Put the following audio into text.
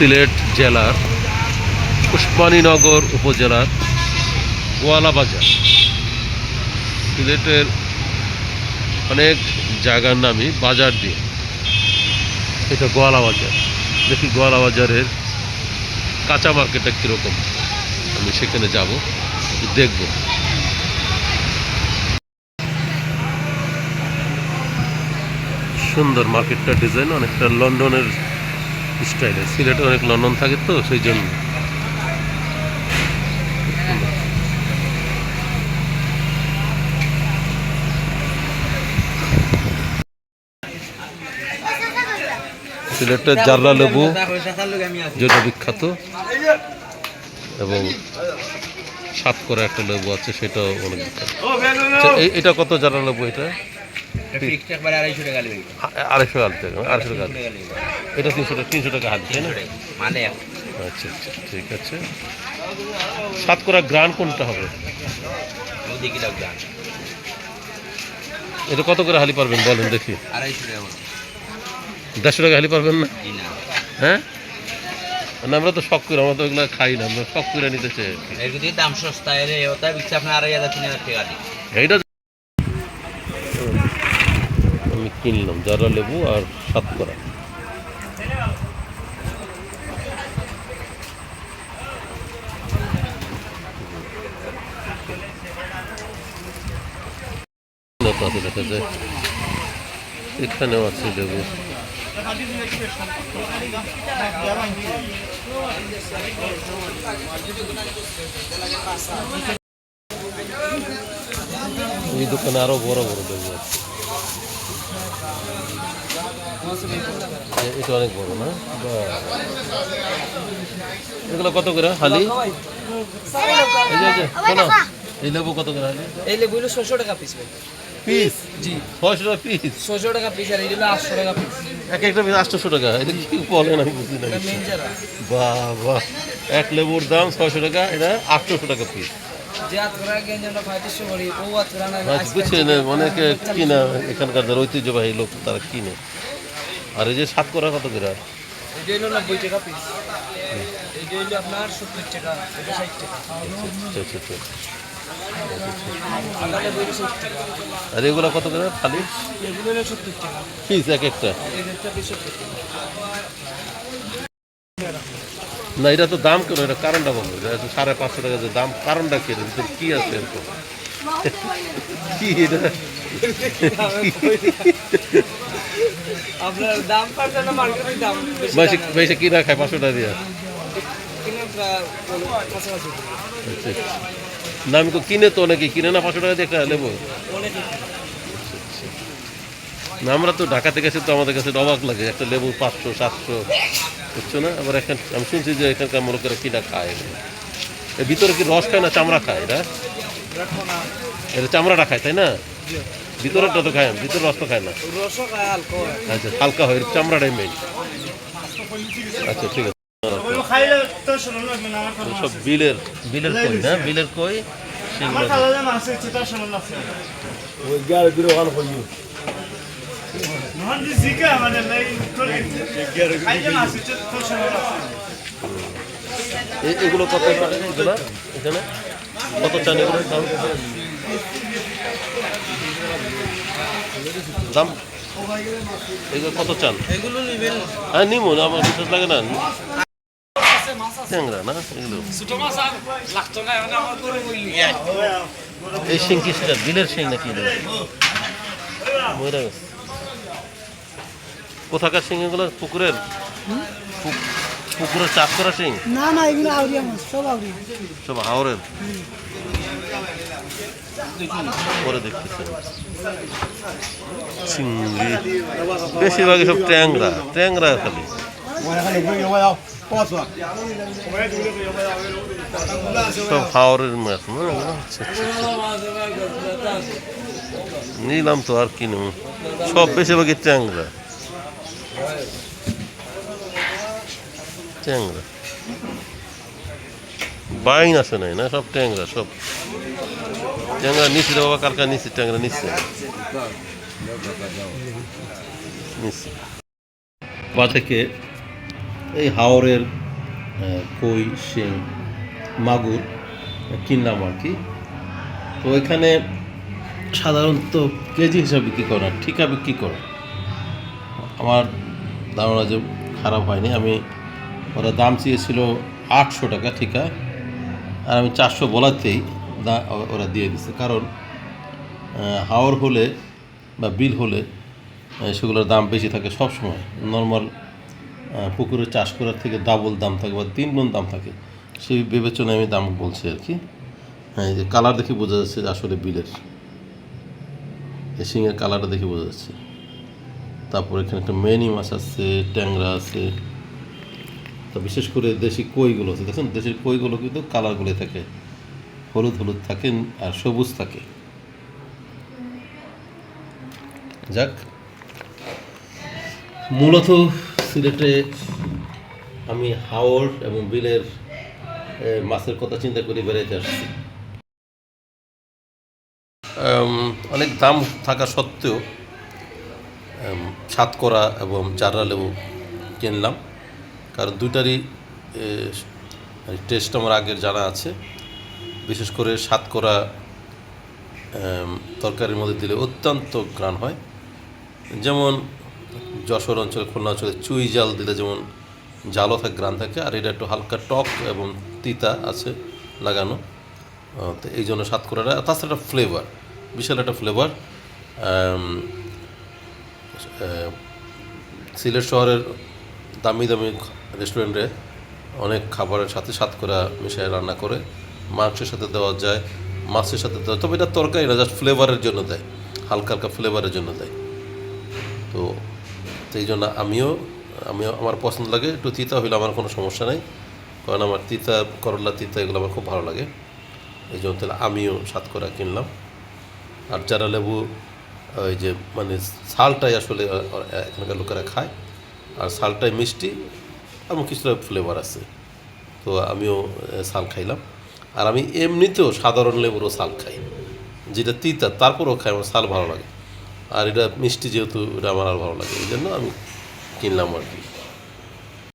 সিলেট জেলার উসমানীনগর উপজেলার গোয়ালা বাজার সিলেটের অনেক জায়গার নামই বাজার দিয়ে। এটা গোয়ালা বাজার দেখি গোয়ালা বাজারের কাঁচা মার্কেটটা কীরকম। আমি সেখানে যাব, দেখব। সুন্দর মার্কেটটা, ডিজাইন অনেকটা লন্ডনের স্টাইলের সিলেটে অনেক লন্ডন থাকে তো সেই জন্য। সিলেটের জারলা লেবু যেটা বিখ্যাত। এবং সাত করে একটা লেবু আছে সেটাও অনেক বিখ্যাত। আচ্ছা, এটা কত জারলা লেবু এটা? আড়াইশো টাকা আড়াইশো টাকা এটা তিনশো টাকা তিনশো টাকা হাত তাই না? মানে আচ্ছা আচ্ছা ঠিক আছে। গ্রান কোনটা হবে? এটা কত করে হালি পারবেন বলেন দেখি। দেড়শো টাকা হালি পারবেন না? হ্যাঁ? না আমরা তো শখ করে আমরা তো এগুলো খাই না আমরা শখ করে নিতে চাই। দাম সস্তা এর ওটা বিচ্ছে আপনার আড়াই হাজার তিন হাজার টাকা দিই এইটা আমি কিনলাম যারা লেবু আর সাতকরা আছে এখানেও আছে লেবু। এই দোকানে আরও বড় বড় লেবু আছে। এটা অনেক বড় না? এগুলো কত করে হালি? এই যে শোনো, এই লেবু কত করে হালি? এই লেবুগুলো ছশো টাকা পিস পিস জি। ছয়শো টাকা পিস ছশো টাকা পিস আর এইগুলো আটশো টাকা পিস এক একটা পিস আটশোশো টাকা। এটা কি বলেন আমি বুঝি না এটা যারা বাহ বাহ এক লেবুর দাম ছয়শো টাকা এটা আটশোশো টাকা পিস না অনেকে কিনা এখানকার ঐতিহ্যবাহী লোক তারা কিনে। আর এই যে সাত করা কত করে? এটা হলো নব্বই টাকা পিস এটা হলো আপনার সত্তর টাকা এটা ষাট টাকা। আচ্ছা, আচ্ছা, আচ্ছা। আর এগুলো কত করে খালি? এগুলো হলো সত্তর টাকা। পিস এক একটা। না এটা তো দাম কেন? এটা কারণটা বলব সাড়ে পাঁচশো টাকা যে দাম কারণটা কি? এর কি আছে এরকম? কি এটা? আপনার দাম পাচ্ছে না মার্কেটের দাম বেশি বেশি দাম না। বেশি কিনা খায় পাঁচশো টাকা দিয়ে। না আমি তো কিনে তো নাকি? কিনে না পাঁচশো টাকা দিয়ে একটা নেব? না আমরা তো ঢাকা থেকে এসে তো আমাদের কাছে অবাক লাগে। একটা লেবু পাঁচশো সাতশো বুঝছ না? আবার এখান আমি শুনছি যে এখানকার লোকেরা কিনা খায় ভিতরে কি রস খায় না চামড়া খায়? এটা? এটা চামড়াটা খায় তাই না? ভিতরেরটা তো খায় না ভিতরে রস তো খায় না। রসও খায় হালকা আচ্ছা হালকা হয় চামড়াটাই মেন আচ্ছা ঠিক আছে। খাইলে তো শোনো না আমার সব বিলের বিলের কই না? বিলের কই? সেগুলো মানে এগুলো কত টাকা এগুলো? এখানে? কত চান এগুলো? দাম? এগুলো কত চান? এগুলো নেবেন হ্যাঁ নিমো না আমার বিশ্বাস লাগে না। ট্যাংরা এগুলো। এই শিং কি সেটা বিলের শিং নাকি গেছে। কোথাকার শিং এগুলো? পুকুরের? পুকুরের চাষ করা শিং? না না এগুলো আউরিয়া মাছ সব আউরিয়া সব হাওড়ের? পরে দেখতেছি। চিংড়ি বেশিরভাগই সব ট্যাংরা ট্যাংরা খালি। সব হাওড়ের মাছ আচ্ছা, আচ্ছা, আচ্ছা। নিলাম তো আর কি নেব। সব বেশিরভাগই ট্যাংরা। ট্যাংরা। বাইন আছে নাই না? সব ট্যাংরা সব। ট্যাংরা নিচে রে বাবা কার নিচে ট্যাংরা নিচে নিচে বা থেকে এই হাওরের কই শিং মাগুর কিনলাম আর কি তো এখানে সাধারণত কেজি হিসাবে বিক্রি করে না ঠিকা বিক্রি করে। আমার ধারণা যে খারাপ হয়নি। আমি, ওরা দাম চেয়েছিল আটশো টাকা ঠিকা। আর আমি চারশো বলাতেই দা ওরা দিয়ে দিছে। কারণ হাওর হলে বা বিল হলে সেগুলোর দাম বেশি থাকে সব সময় নর্মাল পুকুরে চাষ করার থেকে ডাবল দাম থাকে বা তিন গুণ দাম থাকে। সেই বিবেচনায় আমি দাম বলছি আর কি। হ্যাঁ এই যে কালার দেখে বোঝা যাচ্ছে যে আসলে বিলের। এই শিঙের কালারটা দেখে বোঝা যাচ্ছে। তারপর এখানে একটা মেনি মাছ আছে, ট্যাংরা আছে। তো বিশেষ করে দেশি কইগুলো আছে। দেখুন, দেশের কইগুলো কিন্তু কালারগুলো থাকে। হলুদ হলুদ থাকে আর সবুজ থাকে। যাক। মূলত সিলেটে আমি হাওর এবং বিলের মাছের কথা চিন্তা করে বেড়াইতে আসছি। অনেক দাম থাকা সত্ত্বেও সাতকরা এবং চাররা লেবু কিনলাম। কারণ দুটারই টেস্ট আমার আগের জানা আছে। বিশেষ করে সাতকরা তরকারির মধ্যে দিলে অত্যন্ত গ্রান হয়। যেমন যশোর অঞ্চলে, খুলনা অঞ্চলে চুই জাল দিলে যেমন জালও থাকে গ্রান থাকে, আর এটা একটু হালকা টক এবং তিতা আছে লাগানো। তো এই জন্য সাতকরাটা তাছাড়া একটা ফ্লেভার বিশাল একটা ফ্লেভার সিলেট শহরের দামি দামি রেস্টুরেন্টে অনেক খাবারের সাথে সাতকরা মিশিয়ে রান্না করে। মাংসের সাথে দেওয়া যায়, মাছের সাথে দেওয়া তবে এটা তরকারি না জাস্ট ফ্লেভারের জন্য দেয়, হালকা হালকা ফ্লেভারের জন্য দেয়। তো সেই জন্য আমিও আমিও আমার পছন্দ লাগে, একটু তিতা হইলে আমার কোনো সমস্যা নেই, কারণ আমার তিতা, করলা তিতা এগুলো আমার খুব ভালো লাগে। এই জন্য তাহলে আমিও সাতকরা কিনলাম। আর চারা লেবু, ওই যে মানে শালটাই আসলে এখানকার লোকেরা খায়, আর শালটাই মিষ্টি এবং কিছুটা ফ্লেভার আছে। তো আমিও শাল খাইলাম। আর আমি এমনিতেও সাধারণ লেবুরও সাল খাই। যেটা তিতা, তারপরও খাই, আমার সাল ভালো লাগে। আর এটা মিষ্টি যেহেতু, এটা আমার আর ভালো লাগে এই জন্য আমি কিনলাম আর কি।